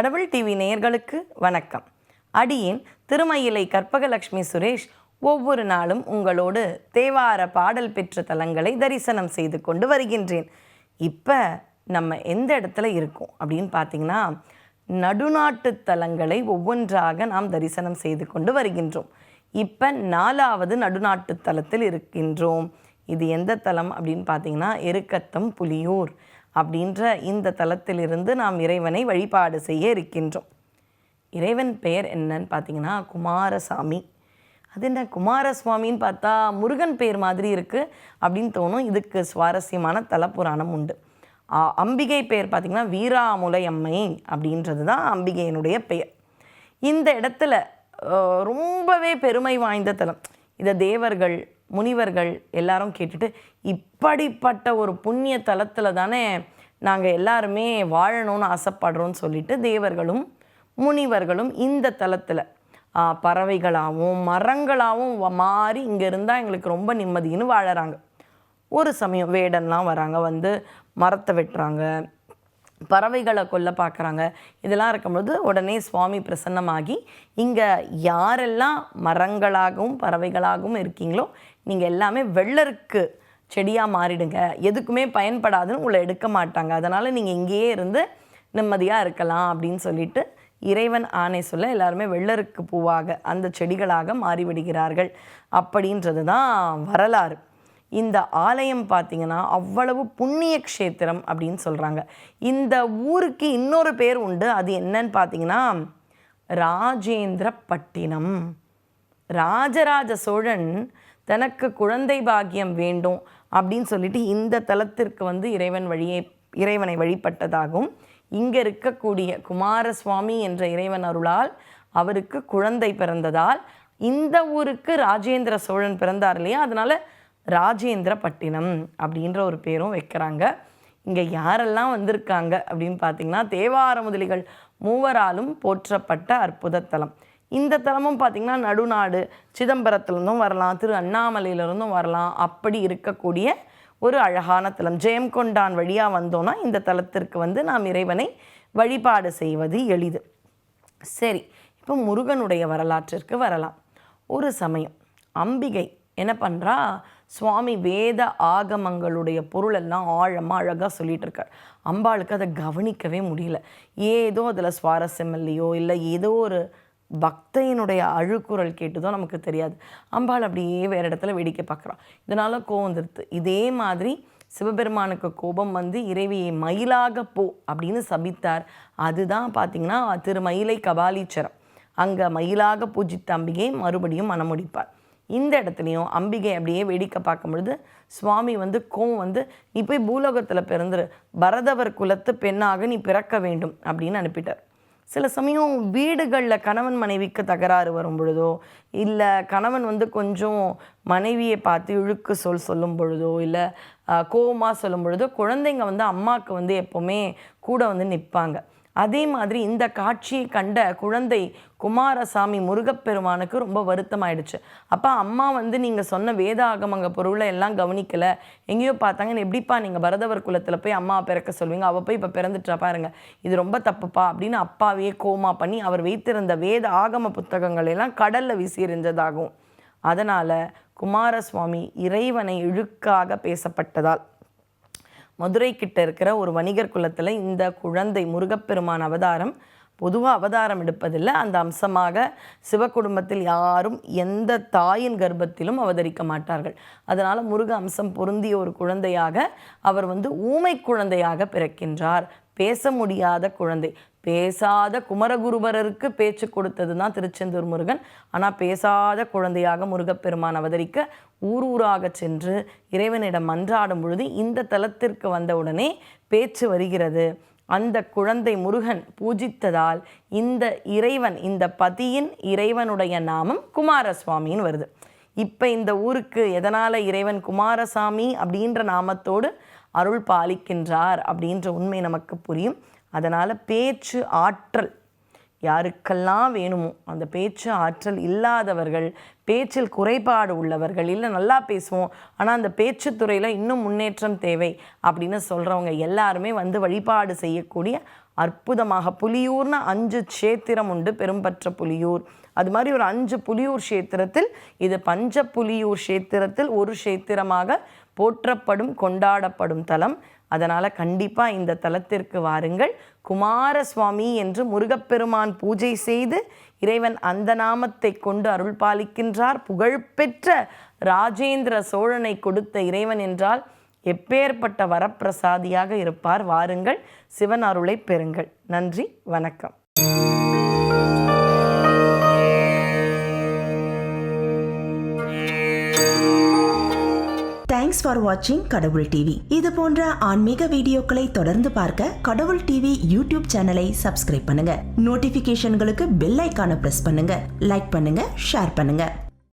கடவுள் டிவி நேயர்களுக்கு வணக்கம். அடியேன் திருமயிலை கற்பகலட்சுமி சுரேஷ் ஒவ்வொரு நாளும் உங்களோடு தேவார பாடல் பெற்ற தலங்களை தரிசனம் செய்து கொண்டு வருகின்றேன். இப்போ நம்ம எந்த இடத்துல இருக்கோம் அப்படின்னு பார்த்தீங்கன்னா நடுநாட்டு தலங்களை ஒவ்வொன்றாக நாம் தரிசனம் செய்து கொண்டு வருகின்றோம். இப்போ நாலாவது நடுநாட்டு தலத்தில் இருக்கின்றோம். இது எந்த தலம் அப்படின்னு பார்த்தீங்கன்னா எருக்கத்தம் புலியூர். அப்படின்ற இந்த தலத்திலிருந்து நாம் இறைவனை வழிபாடு செய்ய இருக்கின்றோம். இறைவன் பெயர் என்னன்னு பார்த்தீங்கன்னா குமாரசாமி. அது என்ன குமாரசுவாமின்னு பார்த்தா முருகன் பெயர் மாதிரி இருக்குது அப்படின்னு தோணும். இதுக்கு சுவாரஸ்யமான தலப்புராணம் உண்டு. அம்பிகை பெயர் பார்த்திங்கன்னா வீராமுலை அம்மை அப்படின்றது தான் அம்பிகையினுடைய பெயர். இந்த இடத்துல ரொம்பவே பெருமை வாய்ந்த தலம். இதை தேவர்கள் முனிவர்கள் எல்லாரும் கேட்டுட்டு இப்படிப்பட்ட ஒரு புண்ணிய தலத்தில் தானே நாங்கள் எல்லாருமே வாழணும்னு ஆசைப்படுறோன்னு சொல்லிட்டு தேவர்களும் முனிவர்களும் இந்த தலத்தில் பறவைகளாகவும் மரங்களாகவும் மாறி இங்கே இருந்தால் எங்களுக்கு ரொம்ப நிம்மதின்னு வாழறாங்க. ஒரு சமயம் வேடன்லாம் வராங்க வந்து மரத்தை வெட்டுறாங்க. பறவைகளை கொல்ல பார்க்குறாங்க. இதெல்லாம் இருக்கும்பொழுது உடனே சுவாமி பிரசன்னமாகி இங்கே யாரெல்லாம் மரங்களாகவும் பறவைகளாகவும் இருக்கீங்களோ நீங்கள் எல்லாமே வெள்ளருக்கு செடியாக மாறிடுங்க. எதுக்குமே பயன்படாதுன்னு உங்களை எடுக்க மாட்டாங்க. அதனால் நீங்கள் இங்கேயே இருந்து நிம்மதியாக இருக்கலாம் அப்படின்னு சொல்லிட்டு இறைவன் ஆணை சொல்ல எல்லாருமே வெள்ளருக்கு பூவாக அந்த செடிகளாக மாறிவிடுகிறார்கள். அப்படின்றது தான் வரலாறு. இந்த ஆலயம் பார்த்தீங்கன்னா அவ்வளவு புண்ணிய க்ஷேத்திரம் அப்படின்னு சொல்கிறாங்க இந்த ஊருக்கு இன்னொரு பேர் உண்டு. அது என்னன்னு பார்த்தீங்கன்னா ராஜேந்திரப்பட்டினம். ராஜராஜ சோழன் தனக்கு குழந்தை பாக்கியம் வேண்டும் அப்படின்னு சொல்லிட்டு இந்த தலத்திற்கு வந்து இறைவன் வழியை இறைவனை வழிபட்டதாகவும் இங்கே இருக்கக்கூடிய குமாரசுவாமி என்ற இறைவன் அருளால் அவருக்கு குழந்தை பிறந்ததால் இந்த ஊருக்கு ராஜேந்திர சோழன் பிறந்தார் இல்லையா? அதனால ராஜேந்திரப்பட்டினம் அப்படின்ற ஒரு பேரும் வைக்கிறாங்க. இங்கே யாரெல்லாம் வந்திருக்காங்க அப்படின்னு பார்த்தீங்கன்னா தேவார முதலிகள் மூவராலும் போற்றப்பட்ட அற்புத தலம். இந்த தலமும் பார்த்திங்கன்னா நடுநாடு சிதம்பரத்துலேருந்தும் வரலாம் திரு அண்ணாமலையிலிருந்தும் வரலாம். அப்படி இருக்கக்கூடிய ஒரு அழகான தலம். ஜெயம்கொண்டான் வழியாக வந்தோன்னா இந்த தலத்திற்கு வந்து நாம் இறைவனை வழிபாடு செய்வது எளிது. சரி இப்போ முருகனுடைய வரலாற்றிற்கு வரலாம். ஒரு சமயம் அம்பிகை என்ன பண்ணுறா சுவாமி வேத ஆகமங்களுடைய பொருளெல்லாம் ஆழமாக அழகாக சொல்லிட்டு இருக்கார் அம்பாளுக்கு அதை கவனிக்கவே முடியல. ஏதோ அதில் சுவாரஸ்யம் இல்லையோ இல்லை ஏதோ ஒரு பக்தையினுடைய அழுக்குரல் கேட்டுதோ நமக்கு தெரியாது. அம்பாள் அப்படியே வேறு இடத்துல வேடிக்கை பார்க்குறான் இதனால் கோவம் வந்துடுது இதே மாதிரி சிவபெருமானுக்கு கோபம் வந்து இறைவியை மயிலாக போ அப்படின்னு சபித்தார். அதுதான் பார்த்தீங்கன்னா திருமயிலை கபாலீச்சரம் அங்கே மயிலாக பூஜித்த அம்பிகை மறுபடியும் மனமுடிப்பார் இந்த இடத்துலையும் அம்பிகை அப்படியே வேடிக்கை பார்க்கும் பொழுது சுவாமி வந்து கோவம் வந்து நீ போய் பூலோகத்தில் பிறந்துரு. பரதவர் குலத்து பெண்ணாக நீ பிறக்க வேண்டும் அப்படின்னு அனுப்பிட்டார். சில சமயம் வீடுகளில் கணவன் மனைவிக்கு தகராறு வரும் பொழுதோ இல்லை கணவன் வந்து கொஞ்சம் மனைவியை பார்த்து இழுக்கு சொல் சொல்லும் பொழுதோ இல்லை கோவமாக சொல்லும் பொழுதோ குழந்தைங்க வந்து அம்மாவுக்கு வந்து எப்போவுமே கூட வந்து நிற்பாங்க அதே மாதிரி இந்த காட்சியை கண்ட குழந்தை குமாரசாமி முருகப்பெருமானுக்கு ரொம்ப வருத்தமாயிடுச்சு. அப்போ அம்மா வந்து நீங்கள் சொன்ன வேத ஆகமங்க பொருளை எல்லாம் கவனிக்கலை. எங்கேயோ பார்த்தாங்கன்னு எப்படிப்பா நீங்கள் பரதவர் குலத்தில் போய் அம்மா பிறக்க சொல்வீங்க அவள் போய் இப்போ பிறந்துட்டா பாருங்க. இது ரொம்ப தப்புப்பா அப்படின்னு அப்பாவையே கோமா பண்ணி அவர் வைத்திருந்த வேத ஆகம புத்தகங்கள் எல்லாம் கடலில் வீசி எறிஞ்சதாகும் அதனால் குமாரசுவாமி இறைவனை இழுக்காக பேசப்பட்டதால். மதுரை கிட்ட இருக்கிற ஒரு வணிகர் குலத்தில் இந்த குழந்தை முருகப்பெருமான் அவதாரம் பொதுவாக அவதாரம் எடுப்பதில்லை. அந்த அம்சமாக சிவகுடும்பத்தில் யாரும் எந்த தாயின் கர்ப்பத்திலும் அவதரிக்க மாட்டார்கள். அதனால் முருக அம்சம் பொருந்திய ஒரு குழந்தையாக அவர் வந்து ஊமை குழந்தையாக பிறக்கின்றார். பேச முடியாத குழந்தை. பேசாத குமரகுருபரருக்கு பேச்சு கொடுத்தது தான் திருச்செந்தூர் முருகன். ஆனால் பேசாத குழந்தையாக முருகப்பெருமான் அவதரிக்க ஊர் ஊராக சென்று இறைவனிடம் மன்றாடும் பொழுது இந்த தலத்திற்கு வந்தவுடனே பேச்சு வருகிறது. அந்த குழந்தை முருகன் பூஜித்ததால் இந்த இறைவன் இந்த பதியின் இறைவனுடைய நாமம் குமாரசுவாமின்னு வருது. இப்போ இந்த ஊருக்கு எதனால் இறைவன் குமாரசாமி அப்படின்ற நாமத்தோடு அருள் பாலிக்கின்றார் அப்படின்ற உண்மை நமக்கு புரியும். அதனால் பேச்சு ஆற்றல் யாருக்கெல்லாம் வேணுமோ அந்த பேச்சு ஆற்றல் இல்லாதவர்கள் பேச்சில் குறைபாடு உள்ளவர்கள் இல்லை நல்லா பேசுவோம் ஆனால் அந்த பேச்சு துறையில் இன்னும் முன்னேற்றம் தேவை அப்படின்னு சொல்கிறவங்க எல்லாருமே வந்து வழிபாடு செய்யக்கூடிய அற்புதமாக புலியூர்னு அஞ்சு க்ஷேத்திரம் உண்டு பெரும்பற்ற புலியூர். அது மாதிரி ஒரு அஞ்சு புலியூர் க்ஷேத்திரத்தில் இது பஞ்ச புலியூர் க்ஷேத்திரத்தில் ஒரு க்ஷேத்திரமாக போற்றப்படும் கொண்டாடப்படும் தலம். அதனால் கண்டிப்பாக இந்த தலத்திற்கு வாருங்கள். குமாரசுவாமி என்று முருகப்பெருமான் பூஜை செய்து இறைவன் அந்த நாமத்தை கொண்டு அருள் பாலிக்கின்றார். புகழ்பெற்ற ராஜேந்திர சோழனை கொடுத்த இறைவன் என்றால் எப்பேற்பட்ட வரப்பிரசாதியாக இருப்பார். வாருங்கள் சிவன் அருளை பெறுங்கள். நன்றி வணக்கம். தேங்க்ஸ் ஃபார் வாட்சிங் கடவுள் டிவி இது போன்ற ஆன்மீக வீடியோக்களை தொடர்ந்து பார்க்க கடவுள் டிவி யூடியூப் சேனலை சப்ஸ்கிரைப் பண்ணுங்க. நோட்டிபிகேஷன்களுக்கு பெல் ஐக்கான பிரஸ் பண்ணுங்க. லைக் பண்ணுங்க ஷேர் பண்ணுங்க.